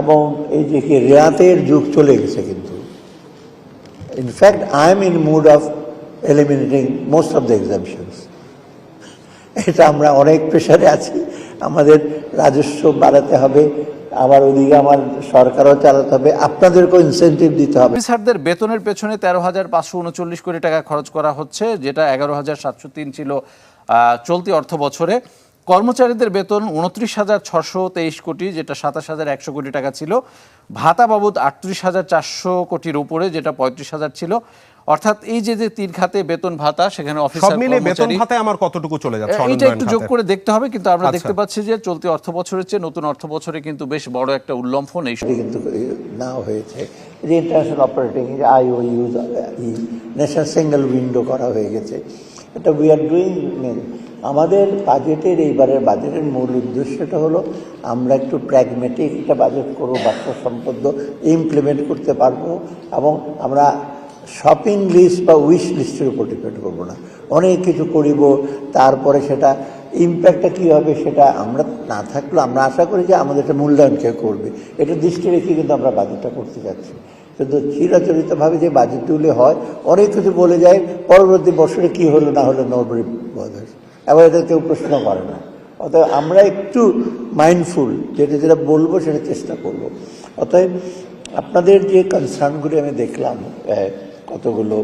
এবং এই যে কি রেয়াতের যুগ চলে গেছে কিন্তু। In fact I am in mood of eliminating most of the exemptions এটা আমরা অনেক প্রেশারে আছি। আমাদের রাজস্ব বাড়াতে হবে, আবার ওদিকে আমার সরকারও চালাতে হবে। আপনাদেরকেও ইনসেন্টিভ দিতে হবে। অফিসারদের বেতনের পেছনে তেরো হাজার পাঁচশো উনচল্লিশ কোটি টাকা খরচ করা হচ্ছে, যেটা এগারো হাজার সাতশো তিন ছিল চলতি অর্থ বছরে কর্মচারীদের বেতন উনত্রিশ হাজার ছশো তেইশ কোটি যেটা সাতাশ হাজার একশো কোটি টাকা ছিল। ভাতা বাবদ আটত্রিশ হাজার চারশো কোটির উপরে যেটা পঁয়ত্রিশ হাজার ছিল। অর্থাৎ এই যে যে তিন খাতে বেতন ভাতা সেখানে অফিসার মিলে বেতন ভাতায় আমার কতটুকু চলে যাচ্ছে? এটা একটু যোগ করে দেখতে হবে কিন্তু আমরা আচ্ছা। দেখতে পাচ্ছি যে চলতি অর্থ বছরের চেয়ে নতুন অর্থ বছরে কিন্তু বেশ বড় একটা উল্লম্ফন এই কিন্তু না হয়েছে। যে international operating IO use national single window করা হয়ে গেছে। এটা উই আর ডুইং আমাদের বাজেটের এইবারের বাজেটের মূল উদ্দেশ্যটা হলো আমরা একটু প্র্যাগমেটিক একটা বাজেট করব বাচ্চা সম্পদ ইমপ্লিমেন্ট করতে পারব এবং আমরা শপিং লিস্ট বা উইশ লিস্টের উপর ডিপেন্ড করব না। অনেক কিছু করিব, তারপরে সেটা ইম্প্যাক্টটা কী হবে সেটা আমরা না থাকলেও আমরা আশা করি যে আমাদের একটা মূল্যায়ন কেউ করবে। এটা দৃষ্টি রেখে কিন্তু আমরা বাজেটটা করতে যাচ্ছি। কিন্তু চিরাচরিতভাবে যে বাজেটগুলি হয়, অনেক কিছু বলে যায়, পরবর্তী বছরে কি হলো না হলো নবরী বোধ এবার এটা কেউ প্রশ্ন করে না। অতএব আমরা একটু মাইন্ডফুল যেটা যেটা বলব সেটা চেষ্টা করব। অতএব আপনাদের যে কনসার্নগুলি আমি দেখলাম কতগুলো,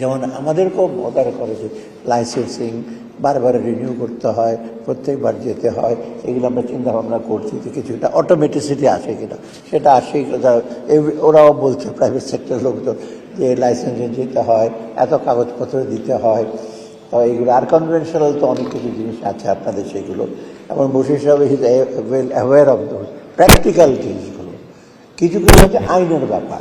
যেমন আমাদেরকেও বদার করে যে লাইসেন্সিং বারবার রিনিউ করতে হয়, প্রত্যেকবার যেতে হয়, এগুলো আমরা চিন্তা ভাবনা করছি যে কিছুটা অটোমেটিসিটি আসে কিনা। সেটা আসে ওরাও বলছে প্রাইভেট সেক্টরের লোকজন, যে লাইসেন্সে যেতে হয়, এত কাগজপত্র দিতে হয় তো এইগুলো আর কনভেনশনাল তো অনেক কিছু জিনিস আছে আপনাদের সেগুলো। এবং বসে হিসাবে his well aware of those practical জিনিসগুলো। কিছু কিছু হচ্ছে আইনের ব্যাপার।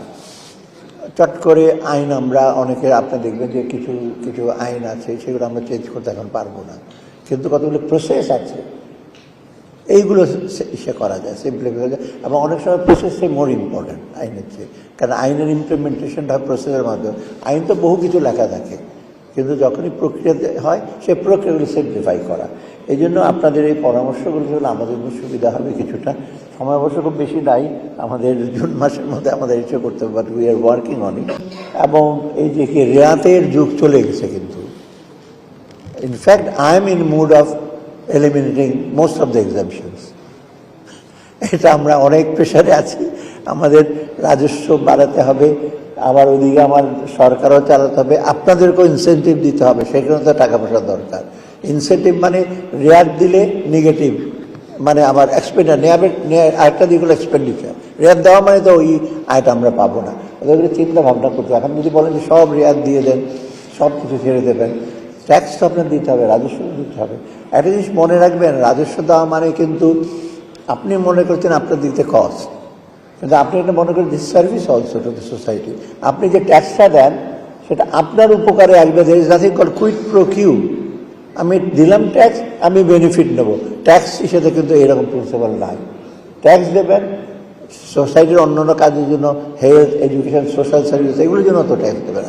চট করে আইন আমরা অনেকে আপনি দেখবেন যে কিছু কিছু আইন আছে, সেগুলো আমরা চেঞ্জ করতে এখন পারব না। কিন্তু কতগুলো প্রসেস আছে। এইগুলো সে- করা যায় সিম্পলি করা যায়। এবং অনেক সময় প্রসেসটাই মোর ইম্পর্ট্যান্ট আইনের চেয়ে। কারণ আইনের ইমপ্লিমেন্টেশনটা প্রসেসের মাধ্যমে। আইন তো বহু কিছু লেখা থাকে। কিন্তু যখনই প্রক্রিয়াতে হয় সেই প্রক্রিয়াগুলো সিম্পলিফাই করা। এই জন্য আপনাদের এই পরামর্শগুলো হলে আমাদের সুবিধা হবে কিছুটা। সময় অবশ্য খুব বেশি নাই। আমাদের জুন মাসের মধ্যে আমাদের ইচ্ছে করতে পারি we are working on it এবং এই যে কি রেয়াতের যুগ চলে গেছে কিন্তু। In fact I am in mood of eliminating most of the exemptions এটা আমরা অনেক প্রেশারে আছি। আমাদের রাজস্ব বাড়াতে হবে আবার ওদিকে আমার সরকারও চালাতে হবে, আপনাদেরকেও ইনসেন্টিভ দিতে হবে সেখানে তো টাকা পয়সা দরকার। ইনসেন্টিভ মানে রেয়ার দিলে নেগেটিভ মানে আমার এক্সপেন্ডার নেয়াবের আরেকটা দিক হলো এক্সপেন্ডিচার রেয়ার দেওয়া মানে তো ওই আয়টা আমরা পাবো না। ওদের চিন্তা ভাবনা করতে। এখন যদি বলেন যে সব রেয়ার দিয়ে দেন, সব কিছু ছেড়ে দেবেন ট্যাক্স তো আপনার দিতে হবে, রাজস্ব দিতে হবে। একটা জিনিস মনে রাখবেন, রাজস্ব দেওয়া মানে কিন্তু আপনি মনে করছেন আপনার দিতে কস্ট কিন্তু আপনি এটা মনে করেন this service also to the society আপনি যে ট্যাক্সটা দেন, সেটা আপনার উপকারে আসবে। There is nothing call quid pro quo আমি দিলাম ট্যাক্স আমি বেনিফিট নেব। ট্যাক্স হিসেবে কিন্তু এরকম প্রিন্সিপাল নাই। ট্যাক্স দেবেন সোসাইটির অন্যান্য অন্য কাজের জন্য হেলথ এডুকেশন সোশ্যাল সার্ভিস এগুলোর জন্য তো ট্যাক্স দেবেন।